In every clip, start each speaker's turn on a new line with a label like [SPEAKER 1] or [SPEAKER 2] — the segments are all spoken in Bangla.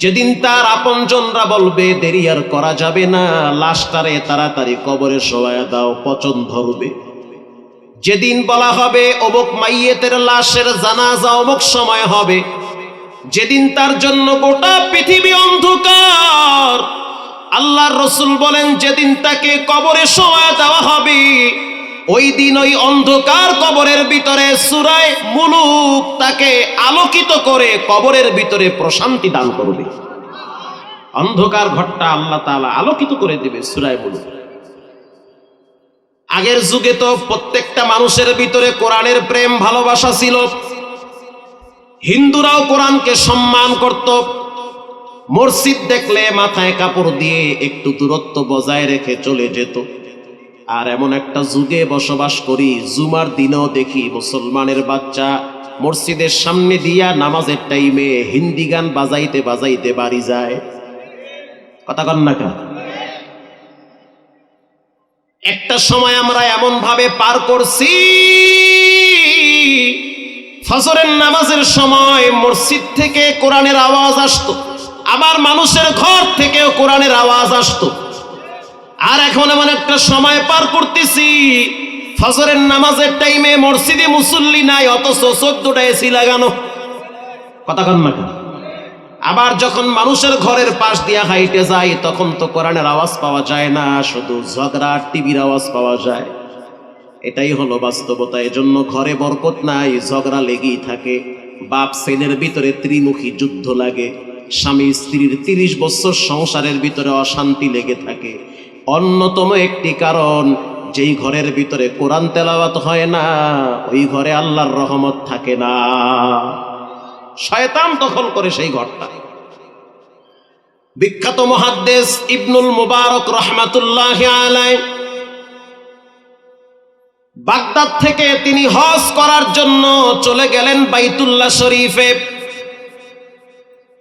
[SPEAKER 1] যেদিন তার আপনজনরা বলবে, দেরি আর করা যাবে না। লাশটারে তাড়াতাড়ি কবরে শোয়া দাও, পচন ধরবে। যেদিন বলা হবে, অমুক মাইয়েতের লাশের জানাজা অমুক সময় হবে। যেদিন তার জন্য গোটা পৃথিবী অন্ধকার। আল্লাহর রসুল বলেন, যেদিন তাকে কবরে শোয়া দেওয়া হবে ওই দিন ওই অন্ধকার কবরের ভিতরে সুরায় মুলুক তাকে আলোকিত করে কবরের ভিতরে প্রশান্তি দান করবে। অন্ধকার ঘরটা আল্লাহ তাআলা আলোকিত করে দেবে সুরায় মুলুক। আগের যুগে তো প্রত্যেকটা মানুষের ভিতরে কোরআনের প্রেম, ভালোবাসা ছিল। হিন্দুরাও কোরআনকে সম্মান করত। মসজিদ দেখলে মাথায় কাপড় দিয়ে একটু দূরত্ব বজায় রেখে চলে যেত। আর এমন একটা যুগে বসবাস করি, জুমার দিনেও দেখি মুসলমানের বাচ্চা মসজিদের সামনে দিয়া নামাজের টাইমে হিন্দি গান বাজাইতে বাজাইতে বাড়ি যায় কথা কন না কেন? একটা সময় আমরা এমন ভাবে পার করছি, ফজরের নামাজের সময় মসজিদ থেকে কোরআনের আওয়াজ আসতো, আবার মানুষের ঘর থেকেও কোরআনের আওয়াজ আসতো আর এখন এমন একটা সময় পার করতেছি, ফজরের নামাজের টাইমে মসজিদে মুসল্লি নাই, অথচ চোদ্দটা এসি লাগানো। কথা কন না? আবার যখন মানুষের ঘরের পাশ দিয়া হাইটে যায়, তখন তো কোরআনের আওয়াজ পাওয়া যায় না, শুধু ঝগড়া, টিভির আওয়াজ পাওয়া যায়। এটাই হলো বাস্তবতা, এজন্য ঘরে বরকত নাই, ঝগড়া লেগেই থাকে। বাপ ছেলের ভিতরে ত্রিমুখী যুদ্ধ লাগে, স্বামী, স্ত্রীর তিরিশ বছর সংসারের ভিতরে অশান্তি লেগে থাকে। অন্যতম একটি কারণ, যেই ঘরের ভিতরে কোরআন তেলাওয়াত হয় না, ওই ঘরে আল্লাহর রহমত থাকে না। শয়তান দখল করে সেই ঘরটা। বিখ্যাত মহাদ্দেশ ইবনুল মুবারক রহমাতুল্লাহ আলাই বাগদাদ থেকে তিনি হজ করার জন্য চলে গেলেন বাইতুল্লাহ শরীফে।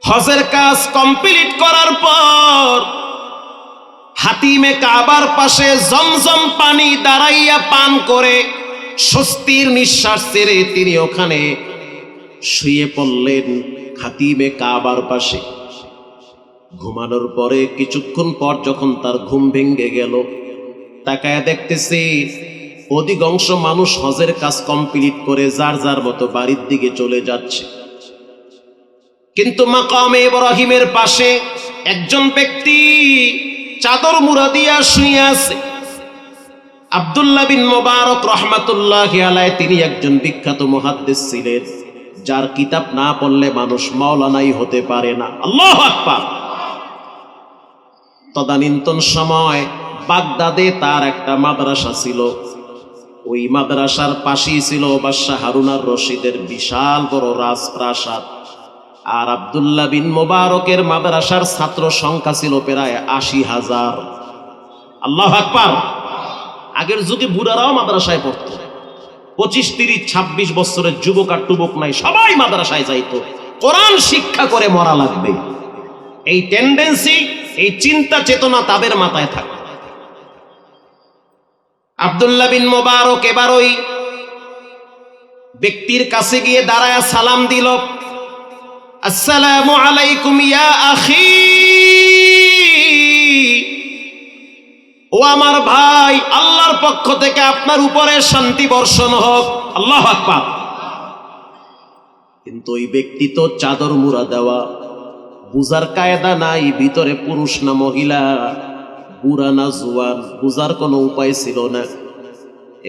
[SPEAKER 1] হজের কাজ কমপ্লিট করার পর হাতিমে কাবার পাশে জমজম পানি দাঁড়াইয়া পান করে, স্বস্তির নিঃশ্বাস ছেড়ে তিনি ওখানে শুয়ে পড়লেন হাতিমে কাবার পাশে। ঘুমানোর পরে কিছুক্ষণ পর যখন তার ঘুম ভেঙে গেল, তাকায় দেখতেছি অধিকাংশ মানুষ হজের কাজ কমপ্লিট করে যার যার মতো বাড়ির দিকে চলে যাচ্ছে। কিন্তু মাকামে ইব্রাহিমের পাশে একজন ব্যক্তি চাদর মুড়া দিয়া শুয়ে আছে। আব্দুল্লাহ বিন মোবারক রহমাতুল্লাহ আলায় তিনি একজন বিখ্যাত মুহাদ্দিস ছিলেন, যার কিতাব না পড়লে মানুষ মাওলানাই হতে পারে না। আল্লাহ আকবার। তদানীন্তন সময় বাগদাদে তার একটা মাদ্রাসা ছিল। ওই মাদ্রাসার পাশেই ছিল বাদশাহ হারুনার রশিদের বিশাল বড় রাজপ্রাসাদ। আর আব্দুল্লাহ বিন মোবারকের মাদ্রাসার ছাত্র সংখ্যা ছিল প্রায় আশি হাজার। আল্লাহ আকবার। আগের যুগে বুড়ারাও মাদ্রাসায় পড়তো। পঁচিশ, তিরিশ, ছাব্বিশ বছরের যুবক আর টুবক নাই, সবাই মাদ্রাসায় যাইতো। কোরআন শিক্ষা করে মরা লাগবে। এই টেন্ডেন্সি এই চিন্তা চেতনা তাদের মাথায় থাকে। আব্দুল্লাহ বিন মোবারক এবার ওই ব্যক্তির কাছে গিয়ে দাঁড়ায় সালাম দিল। আসসালামু আলাইকুম ইয়া আখি। ও আমার ভাই, আল্লাহর পক্ষ থেকে আপনার উপরে শান্তি বর্ষণ হোক। আল্লাহ আকবার। কিন্তু ওই ব্যক্তি তো চাদর মুড়া দেওয়া, বুজার কায়দা নাই, ভিতরে পুরুষ না মহিলা, বুড়া না জুয়ান, বুজার কোনো উপায় ছিল না।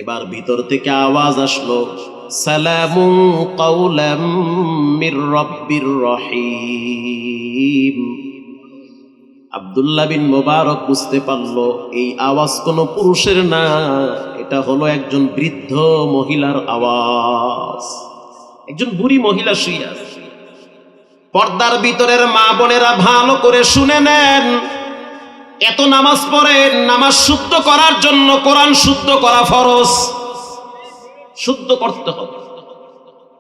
[SPEAKER 1] এবার ভিতর থেকে আওয়াজ আসলো সালামু কাউলাম রহিম। আব্দুল্লাহ বিন মোবারক বুঝতে পারল, এই আওয়াজ কোনো পুরুষের না, এটা হলো একজন বৃদ্ধ মহিলার আওয়াজ। একজন বুড়ি মহিলা শুয়ে পর্দার ভিতরের মা বোনেরা ভালো করে শুনে নেন। এত নামাজ পড়েন নামাজ শুদ্ধ করার জন্য কোরআন শুদ্ধ করা ফরজ। শুদ্ধ করতে হবে।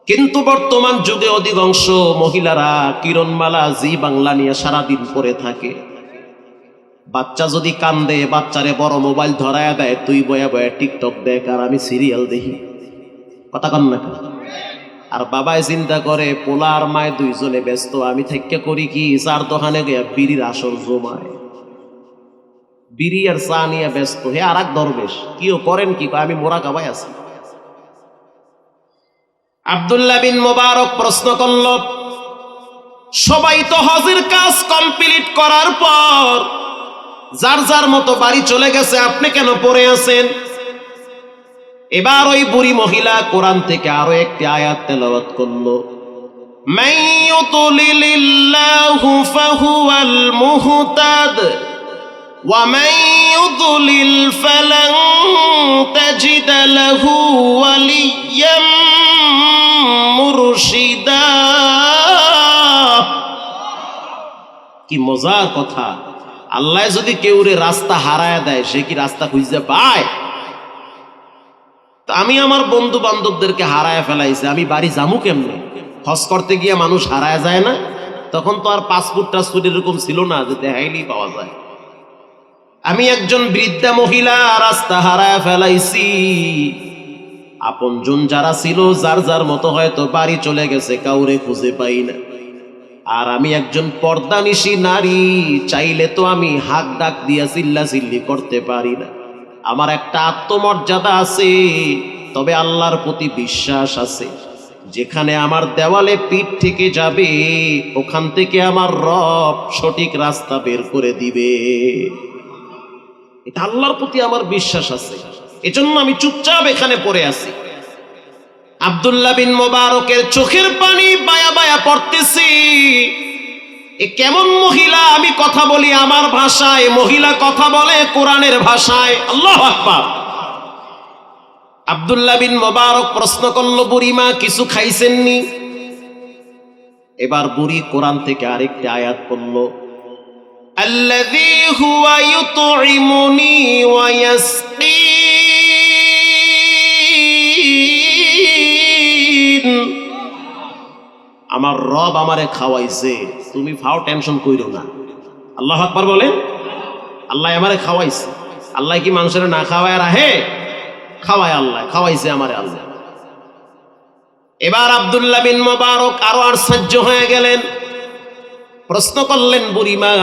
[SPEAKER 1] কিন্তু বর্তমান যুগে অধিকাংশ মহিলারা কিরণমালা জি বাংলা নিয়ে সারাদিন পরে থাকে। বাচ্চা যদি কান্দে, বাচ্চারে বড় মোবাইল ধরায় দেয়, তুই বয়া বয়া টিকটক দেখ আর আমি সিরিয়াল দেখি। কথা কন না আর বাবাই চিন্তা করে, পোলা আর মায় দুইজনে ব্যস্ত, আমি থেকে করি কি, চার দোকানে গিয়া বিড়ির আসর জমায়। বিড়ি আর চা নিয়ে ব্যস্ত, হে আর এক দরবেশ, কিও করেন কি? আমি মোরা কাবাই আছি। আবদুল্লাহ বিন মোবারক প্রশ্ন করল, সবাই তো হজের কাজ কমপ্লিট করার পর যার যার মতো বাড়ি চলে গেছে, আপনি কেন পড়ে আছেন? এবার ওই বুড়ি মহিলা কোরআন থেকে আরও একটি আয়াত তেলাওয়াত করল মাইয়ুতুলিল্লাহু ফাহুয়াল মুহতাদ ومن يضلل فلن تجد له وليا مرشدا কি মজার কথা আল্লাহ যদি কেউরে রাস্তা হারায় দেয় সে কি রাস্তা খুঁজতে পায় তো আমি আমার বন্ধু বান্ধবদেরকে হারায় ফেলাইছি আমি বাড়ি যামু কেমনে হজ করতে গিয়ে মানুষ হারায় যায় না তখন তো আর পাসপোর্ট টাসপোর্ট এরকম ছিল না যে দেখাইলেই পাওয়া যায় আমি একজন বৃদ্ধা মহিলা, রাস্তা হারায় ফেলাইছি। আপনজন যারা ছিল, যার যার মতো হয়তো বাড়ি চলে গেছে, কাউরে খুঁজে পাই না। আর আমি একজন পর্দানিশী নারী, চাইলে তো আমি হাক ডাক দিয়া চিল্লা চিল্লি করতে পারি না। আমার একটা আত্মমর্যাদা আছে, তবে আল্লাহর প্রতি বিশ্বাস আছে। যেখানে আমার দেওয়ালে পিঠ থেকে যাবে, ওখান থেকে আমার রব সঠিক রাস্তা বের করে দিবে। এটা আল্লাহর প্রতি আমার বিশ্বাস আছে। এজন্য আমি চুপচাপ এখানে পড়ে আছি। আব্দুল্লাহ বিন মোবারকের চোখের পানি বায়া বায়া পড়তেছি। এ কেমন মহিলা? আমি কথা বলি আমার ভাষায়। মহিলা কথা বলে কোরআনের ভাষায়। আল্লাহ আকবার। আব্দুল্লাহ বিন মোবারক প্রশ্ন করল বুড়িমা কিছু খাইছেননি? এবার বুড়ি কোরআন থেকে আরেকটি আয়াত পড়ল الذي هو يطعمني ويسقين আমার রব আমারে খাওয়াইছে তুমি ফাও টেনশন কইরো না আল্লাহ আকবার বলেন আল্লাহ আমারে খাওয়াইছে আল্লাহ কি মানুষের না খাওয়ায় রাহে খাওয়ায় আল্লাহ খাওয়াইছে আমারে আল্লাহ এবার আব্দুল্লাহ বিন মোবারক আরো আশ্চর্য হয়ে গেলেন প্রশ্ন করলেন বুড়িমা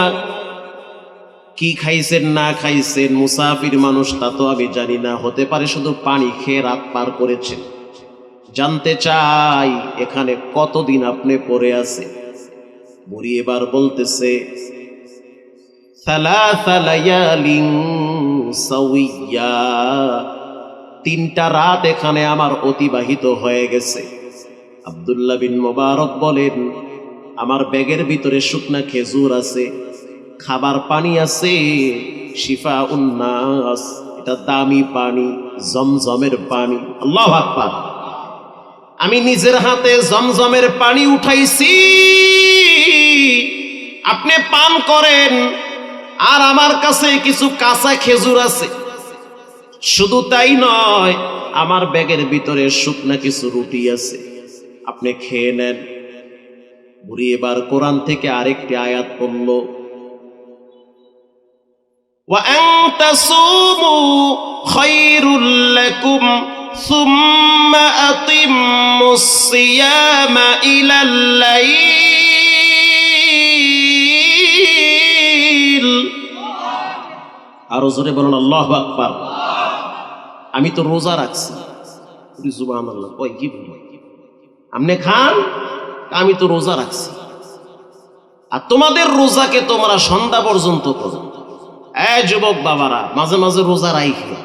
[SPEAKER 1] কি খাইছেন, না খাইছেন, মুসাফির মানুষ তা তো আমি জানি না। হতে পারে শুধু পানি খেয়ে রাত পার করেছেন। জানতে চাই এখানে কতদিন আপনি পড়ে আছে বুড়ি এবার বলতেছে। তিনটা রাত এখানে আমার অতিবাহিত হয়ে গেছে। আব্দুল্লাহ বিন মোবারক বলেন, আমার ব্যাগের ভিতরে শুকনা খেজুর আছে। খাবার পানি আছে শিফা উন্নাস এটা দামি পানি, জমজমের পানি। আল্লাহ আকবার। আমি নিজের হাতে জমজমের পানি উঠাইছি, আপনি পান করেন, আর আমার কাছে কিছু কাঁচা খেজুর আছে। শুধু তাই নয়, আমার ব্যাগের ভিতরে শুকনা কিছু রুটি আছে। আপনি খেয়ে নেন। বুড়ি এবার কোরআন থেকে আরেকটি আয়াত পড়ল وأن تصوموا خير لكم ثم أتموا الصيام إلى الليل আরো জোরে বলুন আল্লাহ আকবার আমি তো রোজা রাখছি জুবান আল্লাহ কই কি বলি আপনি খান আমি তো রোজা রাখছি আর তোমাদের রোজাকে তোমরা সন্ধ্যা পর্যন্ত করো এ যুবক বাবারা, মাঝে মাঝে রোজা রাইখে।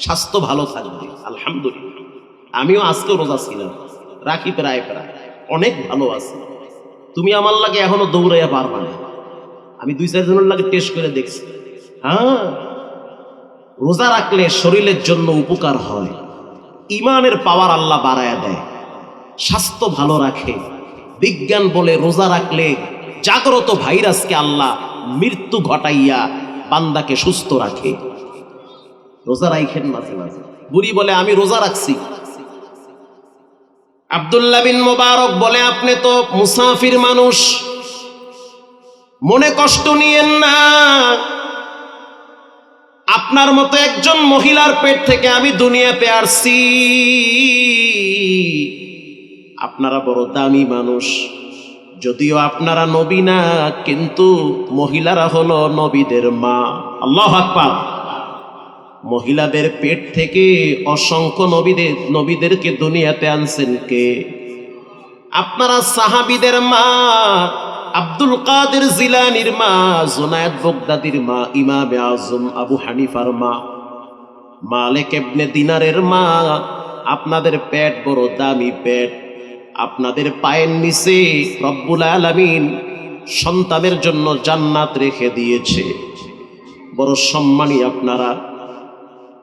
[SPEAKER 1] স্বাস্থ্য ভালো থাকবে, আলহামদুলিল্লাহ। আমিও আজকে রোজা ছিলাম, রাখি প্রায় প্রায়, অনেক ভালো আছি। তুমি আমার লাগে এখনও দৌড়াইয়া পারবা না। আমি দুই চারজনের লাগে টেস্ট করে দেখছি। হ্যাঁ রোজা রাখলে শরীরের জন্য উপকার হয়। ইমানের পাওয়ার আল্লাহ বাড়ায় দেয়। স্বাস্থ্য ভালো রাখে। বিজ্ঞান বলে রোজা রাখলে জাগ্রত ভাইরাসকে আল্লাহ মৃত্যু ঘটাইয়া বান্দাকে সুস্থ রাখে। রোজা রাইখেন মাঝে মাঝে। বুড়ি বলে, আমি রোজা রাখছি। আব্দুল্লাহ বিন মোবারক বলে, আপনি তো মুসাফির মানুষ। মনে কষ্ট নিয়েন না। আপনার মতো একজন মহিলার পেট থেকে আমি দুনিয়াতে আসছি। আপনারা বড় দামি মানুষ। যদিও আপনারা নবী না, কিন্তু মহিলারা হলো নবীদের মা। আল্লাহ আকবার। মহিলাদের পেট থেকে অসংখ্য নবীদের, নবীদেরকে দুনিয়াতে আনছেন কে? আপনারা সাহাবিদের মা, আব্দুল কাদের জিলানির মা, জোনায়েদ বগদাদির মা, ইমামে আজম, আবু হানিফার মা, মালেক এবনে দিনারের মা। আপনাদের পেট বড় দামি পেট। আপনাদের পায়ের নিচে রব্বুল আলামিন সন্তানের জন্য জান্নাত রেখে দিয়েছে। বড় সম্মানী আপনারা।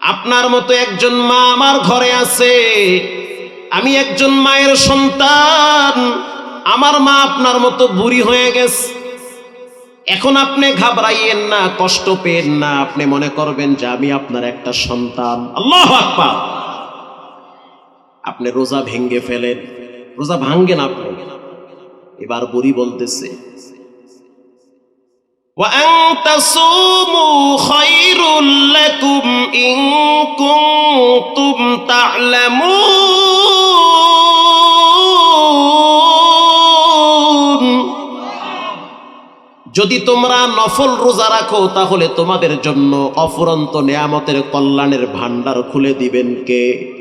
[SPEAKER 1] আপনার মতো একজন মা আমার ঘরে আছে। আমি একজন মায়ের সন্তান। আমার মা আপনার মতো বুড়ি হয়ে গেছে। এখন আপনি ঘাবড়াইয়েন না, কষ্ট পেন না। আপনি মনে করবেন যে আমি আপনার একটা সন্তান। আল্লাহ আপনি রোজা ভেঙ্গে ফেলেন। রোজা ভাঙ্গে না ভাঙ্গে না এবার বড়ি বলতেছে যদি তোমরা নফল রোজা রাখো, তাহলে তোমাদের জন্য অফুরন্ত নেয়ামতের কল্যাণের ভান্ডার খুলে দিবেন কে?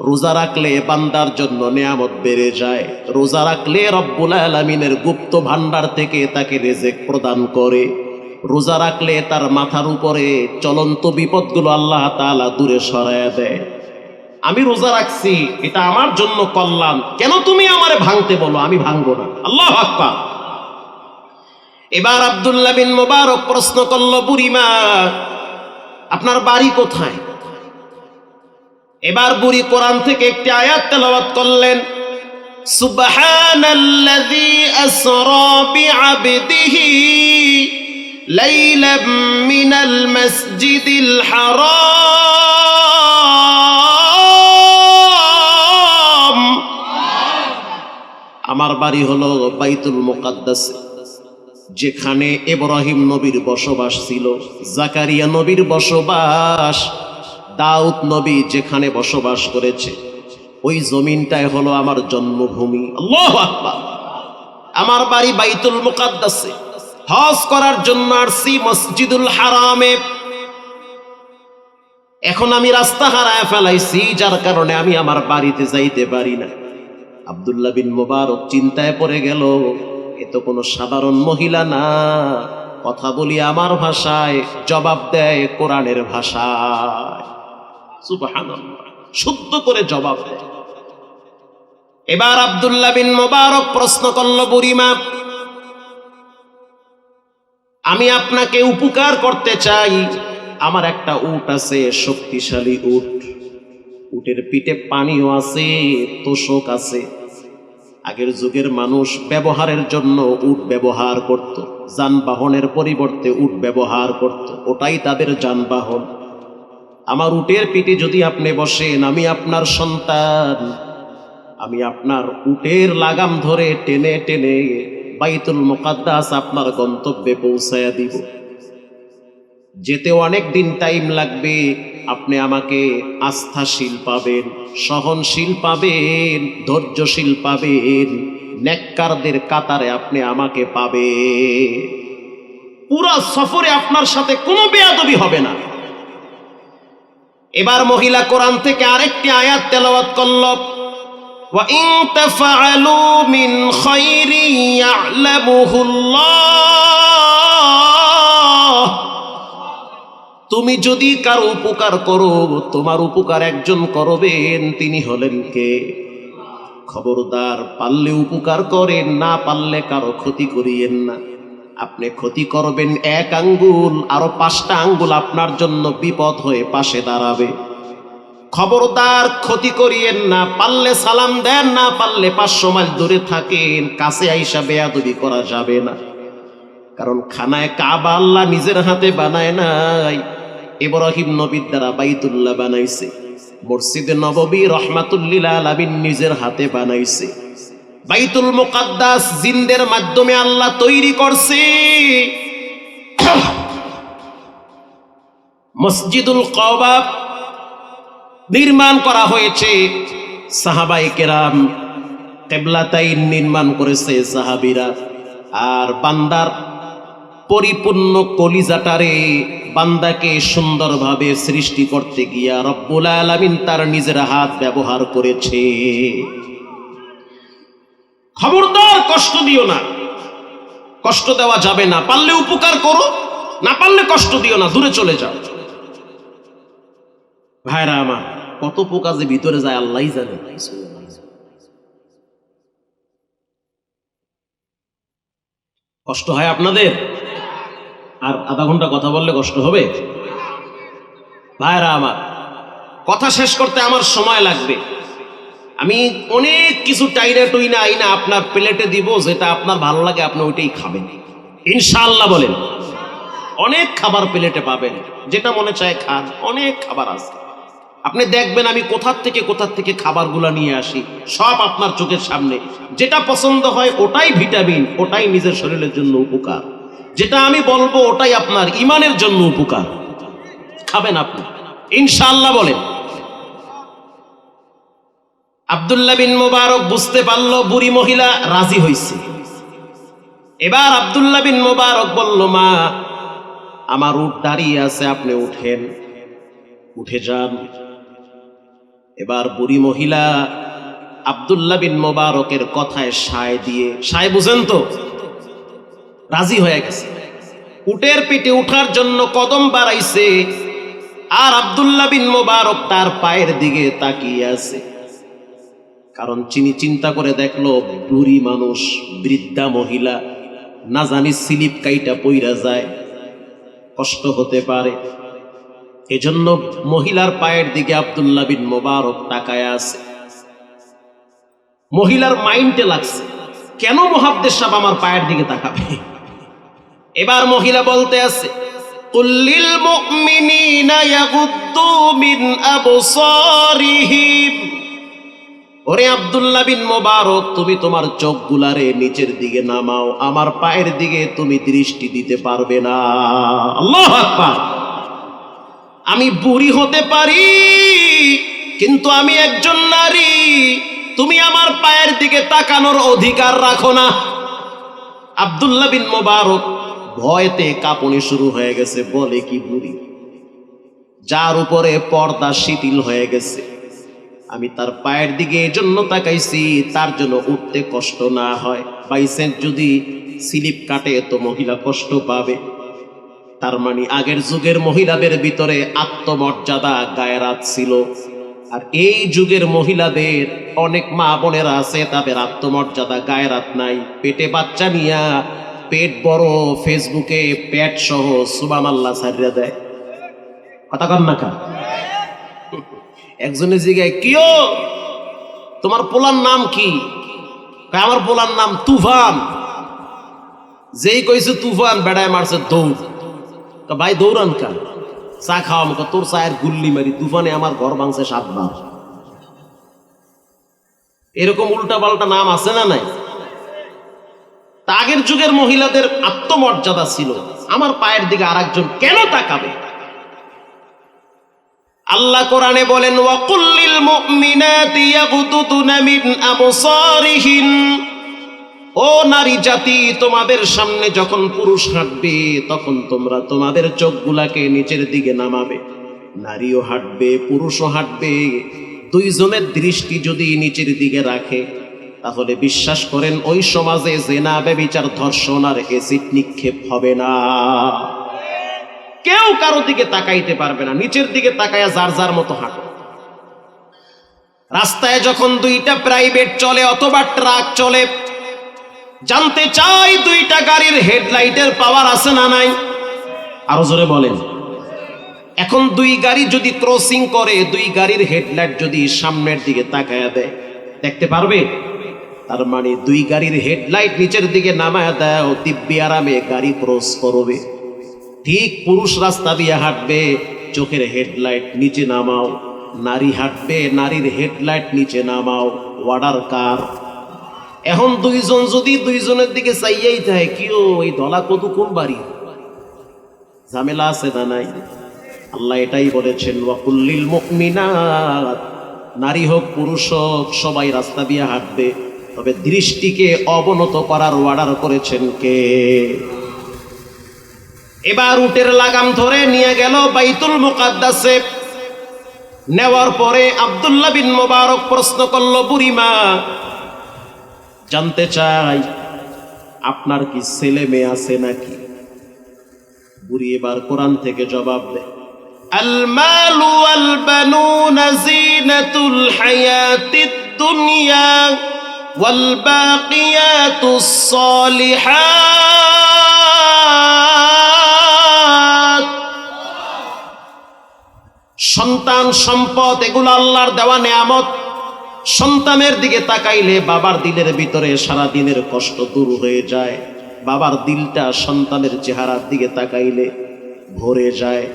[SPEAKER 1] রোজা রাখলে বান্দার জন্য নেয়ামত বেড়ে যায়। রোজা রাখলে রব্বুল আলমিনের গুপ্ত ভান্ডার থেকে তাকে রেজেক প্রদান করে। রোজা রাখলে তার মাথার উপরে চলন্ত বিপদগুলো আল্লাহ তাআলা দূরে সরায় দেয়। আমি রোজা রাখছি, এটা আমার জন্য কল্যাণ। কেন তুমি আমারে ভাঙতে বলো? আমি ভাঙবো না। আল্লাহ আকবার। এবার আব্দুল্লাহ বিন মোবারক প্রশ্ন করল, বুড়িমা, আপনার বাড়ি কোথায়? এবার বুড়ি কোরআন থেকে একটি আয়াত তেলাওয়াত করলেন মিনাল আমার বাড়ি হলো বাইতুল মুকাদ্দাস, যেখানে ইব্রাহিম নবীর বসবাস ছিল, জাকারিয়া নবীর বসবাস। দাউদ নবী যেখানে বসবাস করেছে, ওই জমিনটাই হলো আমার জন্মভূমি। আমার বাড়ি বাইতুল মুকাদ্দাসে। হজ করার জন্য আসছি মসজিদুল হারামে। এখন আমি রাস্তা হারায় ফেলাইছি, যার কারণে আমি আমার বাড়িতে যাইতে পারি না। আব্দুল্লাহ বিন মোবারক চিন্তায় পড়ে গেল, এ তো কোনো সাধারণ মহিলা না। কথা বলি আমার ভাষায়, জবাব দেয় কোরআনের ভাষায়। শুদ্ধ করে জবাব এবার আব্দুল্লাহ বিন মোবারক প্রশ্ন করল, বুড়িমা, আমি আপনাকে উপকার করতে চাই। আমার একটা উট আছে, শক্তিশালী উট। উটের পিঠে পানিও আছে, তোষক আছে। আগের যুগের মানুষ ব্যবহারের জন্য উট ব্যবহার করত। যানবাহনের পরিবর্তে উট ব্যবহার করত। ওটাই তাদের যানবাহন। আমার উটের পিঠে যদি আপনি বসেন, আমি আপনার সন্তান। আমি আপনার উটের লাগাম ধরে টেনে টেনে বাইতুল মোকাদ্দাস আপনার গন্তব্যে পৌঁছায়া দিব। যেতে অনেক দিন টাইম লাগবে, আপনি আমাকে আস্থাশীল পাবেন, সহনশীল পাবেন, ধৈর্যশীল পাবেন, নেককারদের কাতারে আপনি আমাকে পাবেন। পুরো সফরে আপনার সাথে কোনো বেয়াদবি হবে না। এবার মহিলা কোরআন থেকে আরেকটি আয়াত তেলাওয়াত করল وَإِن تَفْعَلُوا مِنْ خَيْرٍ يَعْلَمُهُ اللَّهُ তুমি যদি কারো উপকার করো তোমার উপকার একজন করবেন তিনি হলেন কে খবরদার পারলে উপকার করেন না পারলে কারো ক্ষতি করিয়েন না আপনি ক্ষতি করবেন এক আঙ্গুল, আরও পাঁচটা আঙ্গুল আপনার জন্য বিপদ হয়ে পাশে দাঁড়াবে। খবরদার ক্ষতি করিয়েন না, পারলে সালাম দেন, না পারলে পাঁচশো মাইল দূরে থাকেন, কাছে আইসা বেয়াদবি করা যাবে না। কারণ খানায় কাবা আল্লাহ নিজের হাতে বানায় নাই। ইব্রাহিম নবীর দ্বারা বাইতুল্লাহ বানাইছে। মসজিদে নববী রহমাতুল্লিল আলামিন নিজের হাতে বানাইছে। বাইতুল মুকাদ্দাস জিনদের মাধ্যমে আল্লাহ তৈরি করছে। মসজিদুল কবাব নির্মাণ করা হয়েছে। সাহাবাই কেরাম কেবলাতাইন নির্মাণ করেছে সাহাবিরা। আর বান্দার পরিপূর্ণ কলিজাটারে বান্দাকে সুন্দরভাবে সৃষ্টি করতে গিয়া রব্বুল আলামিন তার নিজের হাত ব্যবহার করেছে। খবরদার কষ্ট দিও না। কষ্ট দেওয়া যাবে না। পারলে উপকার করো, না পারলে কষ্ট দিও না। দূরে চলে যাও। ভাইরা আমার, কত পোকা যে ভিতরে যায়, আল্লাহ জানে। কষ্ট হয় আপনাদের? আর আধা ঘণ্টা কথা বললে কষ্ট হবে? ভাইরা আমার, কথা শেষ করতে আমার সময় লাগবে। আমি অনেক কিছু টাইনা টুইনা আইনা আপনার প্লেটে দিব, যেটা আপনার ভালো লাগে, আপনি ওইটাই খাবেন। ইনশাআল্লাহ বলেন, অনেক খাবার প্লেটে পাবেন, যেটা মনে চায় খান, অনেক খাবার আছে। আপনি দেখবেন আমি কোথার থেকে কোথার থেকে খাবারগুলো নিয়ে আসি, সব আপনার চোখের সামনে। যেটা পছন্দ হয় ওটাই ভিটামিন, ওটাই নিজের শরীরের জন্য উপকার। যেটা আমি বলব ওটাই আপনার ইমানের জন্য উপকার। খাবেন আপনি। ইনশাআল্লাহ বলেন। আব্দুল্লাহ বিন মোবারক বুঝতে পারল বুড়ি মহিলা রাজি হইছে। এবার আব্দুল্লাহ বিন মোবারক বলল, মা, আমার উঠ দাঁড়িয়ে আছে, আপনি উঠেন। উঠে যান। এবার বুড়ি মহিলা আব্দুল্লাহ বিন মোবারকের কথায় সায় দিয়ে, সায় বুঝেন তো, রাজি হয়ে গেছে। উটের পিঠে উঠার জন্য কদম বাড়াইছে আর আব্দুল্লাহ বিন মোবারক তার পায়ের দিকে তাকিয়ে আছে। কারণ চিনি চিন্তা করে দেখল বুড়ি মানুষ, বৃদ্ধা মহিলা। না জানি স্লিপ কাইটা পইরা যায়। কষ্ট হতে পারে। এজন্য মহিলার পায়ের দিকে আব্দুল্লাহ বিন মোবারক তাকায় আছে। মহিলার মাইন্ডে লাগছে, কেন মহাব্দের সাহেব আমার পায়ের দিকে তাকাবে? এবার মহিলা বলতে আছে কুল্লিল মুমিনিনা ইয়াগুদ্দু মিন আবসারিহিম। ওরে আব্দুল্লাহ বিন মোবারক, তুমি তোমার চোখগুলারে নিচের দিকে নামাও, আমার পায়ের দিকে তুমি দৃষ্টি দিতে পারবে না। আল্লাহ আমি বুড়ি হতে পারি, কিন্তু আমি একজন নারী। তুমি আমার পায়ের দিকে তাকানোর অধিকার রাখো না। আব্দুল্লাহ বিন মোবারক ভয়তে কাঁপুনি শুরু হয়ে গেছে, বলে কি বুড়ি? যার উপরে পর্দা শিথিল হয়ে গেছে। আমি তার পায়ের দিকে এই জন্য তাকাইছি, তার জন্য উঠতে কষ্ট না হয়। বাইসেন্ট যদি স্লিপ কাটে, তো মহিলা কষ্ট পাবে। তার মানে আগের যুগের মহিলাদের ভিতরে আত্মমর্যাদা গায়রাত ছিল। আর এই যুগের মহিলাদের অনেক মা বোনেরা আছে, তাদের আত্মমর্যাদা গায়রাত নাই। পেটে বাচ্চা নিয়া পেট বড়, ফেসবুকে পেট সহ সুবাম আল্লাহ সারিয়া দেয়। কথা কন? না কা একজনের জিগায় কিও তোমার পোলার নাম কি? আমার পোলার নাম তুফান। যেই কইছে তুফান, বেড়ায় মারছে দৌড়। ভাই, দৌড়ান কা? চা খাওয়া আমাকে তোর চায়ের গুল্লি মারি, তুফানে আমার ঘর ভাঙছে সাতবার। এরকম উল্টা পাল্টা নাম আছে না নাই? আগের যুগের মহিলাদের আত্মমর্যাদা ছিল। আমার পায়ের দিকে আরেকজন কেন তাকাবে? আল্লাহ কোরআনে বলেন, ওয়াকুল্লিল মুমিনাতি ইয়াগুদুদুনা মিন আবসারিহিন। ও নারী জাতি, তোমাদের সামনে যখন পুরুষ হাঁটবে, তখন তোমরা তোমাদের চোখগুলাকে নিচের দিকে নামাবে। নারীও হাঁটবে, পুরুষও হাঁটবে। দুইজনের দৃষ্টি যদি নিচের দিকে রাখে, তাহলে বিশ্বাস করেন, ওই সমাজে জেনা বেবিচার ধর্ষণ আর এসিড নিক্ষেপ হবে না। কেউ কারও দিকে তাকাইতে পারবে না। নিচের দিকে তাকায়া যার যার মতো হাঁটো। রাস্তায় যখন দুইটা প্রাইভেট চলে অথবা ট্রাক চলে, জানতে চাই দুইটা গাড়ির হেডলাইটের পাওয়ার আছে না নাই। আরও জোরে বলেন। এখন দুই গাড়ি যদি ক্রসিং করে, দুই গাড়ির হেডলাইট যদি সামনের দিকে তাকায়া দেয়, দেখতে পারবে? তার মানে দুই গাড়ির হেডলাইট নিচের দিকে নামায় দেয় দিব্যি আরামে গাড়ি ক্রস করবে। ঠিক পুরুষ রাস্তা দিয়ে হাঁটবে, চোখের হেডলাইট নিচে নামাও। নারী হাঁটবে, নারীর হেডলাইট নিচে নামাও। ওয়ার্ডার কার? এখন দুইজন যদি দুইজনের দিকে চাইয়াই থাকে কিও এই দলা কত কোন বাড়ি? ঝামেলা আছে না নাই? আল্লাহ এটাই বলেছেন, ওয়াকুল্লিল মুমিনাত। নারী হোক, পুরুষ হোক, সবাই রাস্তা দিয়ে হাঁটবে। তবে দৃষ্টিকে অবনত করার অর্ডার করেছেন কে? এবার উটের লাগাম ধরে নিয়ে গেল বাইতুল মুকাদ্দাসে নেওয়ার পরে আব্দুল্লাহ বিন মোবারক প্রশ্ন করলো বুড়িমা জানতে চাই আপনার কি ছেলে মেয়ে আছে নাকি বুড়ি এবার কোরআন থেকে জবাব দেয় المال والبنون زينة الحياة الدنيا والباقيات الصالحات সন্তান, সম্পদ, এগুলো আল্লাহর দেওয়া নেয়ামত। সন্তানের দিকে তাকাইলে বাবার দিলের ভিতরে সারা দিনের কষ্ট দূর হয়ে যায়। বাবার দিলটা সন্তানের চেহারার দিকে তাকাইলে ভরে যায়।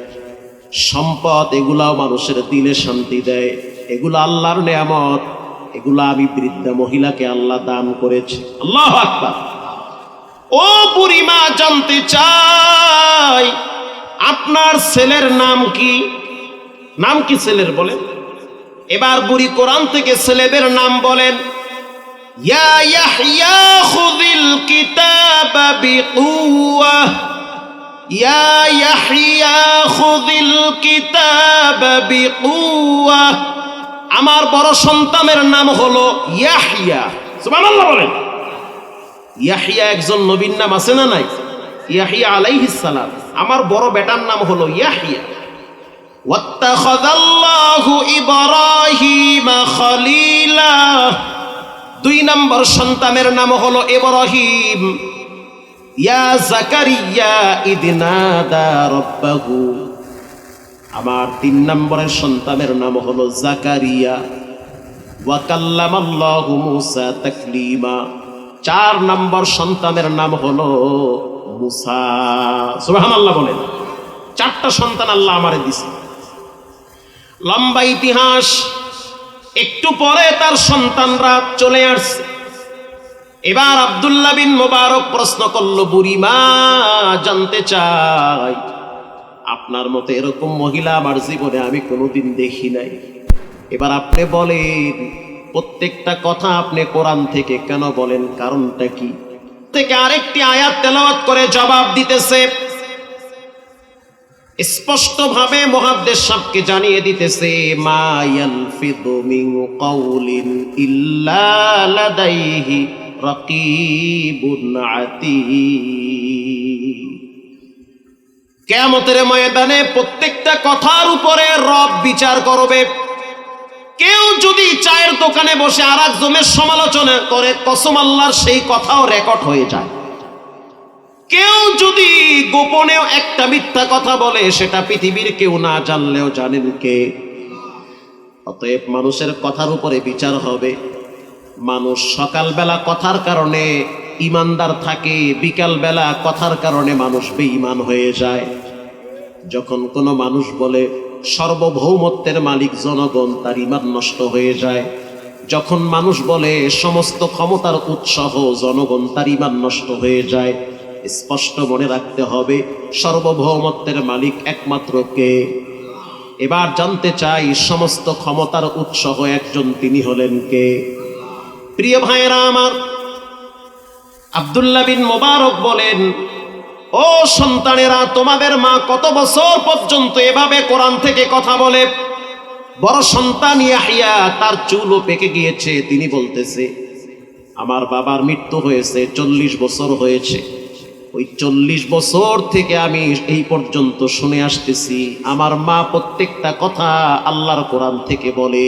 [SPEAKER 1] সম্পদ, এগুলাও মানুষের দিলে শান্তি দেয়। এগুলো আল্লাহর নেয়ামত। এগুলো আমি বৃদ্ধা মহিলাকে আল্লাহ দান করেছে। আল্লাহ আকবার। ও বুড়িমা জানতে চাই, আপনার ছেলের নাম কি? নাম কি ছেলের বলেন? এবার বুড়ি কোরআন থেকে ছেলেদের নাম বলেন। ইয়া ইয়া আমার বড় সন্তানের নাম হলো সুবহানাল্লাহ বলেন। ইয়াহিয়া একজন নবীর নাম আছে না নাই? ইয়াহিয়া আলাইহিস আমার বড় বেটার নাম হলো ইয়াহিয়া واتخذ الله إبراهيم خليلا দুই নম্বর সন্তানের নাম হলো ইব্রাহিম ইয়া জাকারিয়া ইদনাদা রব্বাহু আমার তিন নম্বরের সন্তানের নাম হলো জাকারিয়া ওয়া কাল্লামাল্লাহু মুসা তাকলিমা চার নম্বর সন্তানের নাম হলো মুসা সুবহানাল্লাহ বলেন চারটা সন্তান আল্লাহ আমারে দিছে লম্বা ইতিহাস। একটু পরে তার সন্তানরা চলে আসছে। এবার আব্দুল্লাহ বিন মোবারক প্রশ্ন করল বুড়িমা জানতে চাই, আপনার মতো এরকম মহিলা আমার জীবনে আমি কোনোদিন দেখি নাই। এবার আপনি বলেন, প্রত্যেকটা কথা আপনি কোরআন থেকে কেন বলেন, কারণটা কি? থেকে আরেকটি আয়াত তেলাওয়াত করে জবাব দিতেছে স্পষ্টভাবে মহাদ্দেশ সাহকে জানিয়ে দিতেছে কেয়ামতের ময়দানে প্রত্যেকটা কথার উপরে রব বিচার করবে। কেউ যদি চায়ের দোকানে বসে আর একজনের সমালোচনা করে, কসম আল্লাহর সেই কথাও রেকর্ড হয়ে যায়। কেউ যদি গোপনেও একটা মিথ্যা কথা বলে, সেটা পৃথিবীর কেউ না জানলেও জানেন কে। অতএব মানুষের কথার উপরে বিচার হবে। মানুষ সকালবেলা কথার কারণে ইমানদার থাকে, বিকালবেলা কথার কারণে মানুষ বেঈমান হয়ে যায়। যখন কোনো মানুষ বলে, সর্বভৌমত্বের মালিক জনগণ, তার ইমান নষ্ট হয়ে যায়। যখন মানুষ বলে, সমস্ত ক্ষমতার উৎসাহ জনগণ, তার ইমান নষ্ট হয়ে যায়। স্পষ্ট মনে রাখতে হবে, সার্বভৌমত্বের মালিক একমাত্র কে? এবার জানতে চাই, সমস্ত ক্ষমতার উৎসাহ একজন তিনি হলেন কে? প্রিয় ভাইয়েরা আমার, আব্দুল্লাহ বিন মোবারক বলেন, ও সন্তানেরা, তোমাদের মা কত বছর পর্যন্ত এভাবে কোরআন থেকে কথা বলে? বড় সন্তান ইয়াহিয়া, তার চুলও পেকে গিয়েছে। তিনি বলতেছে, আমার বাবার মৃত্যু হয়েছে, চল্লিশ বছর হয়েছে। ওই চল্লিশ বছর থেকে আমি এই পর্যন্ত শুনে আসতেছি, আমার মা প্রত্যেকটা কথা আল্লাহর কোরআন থেকে বলে।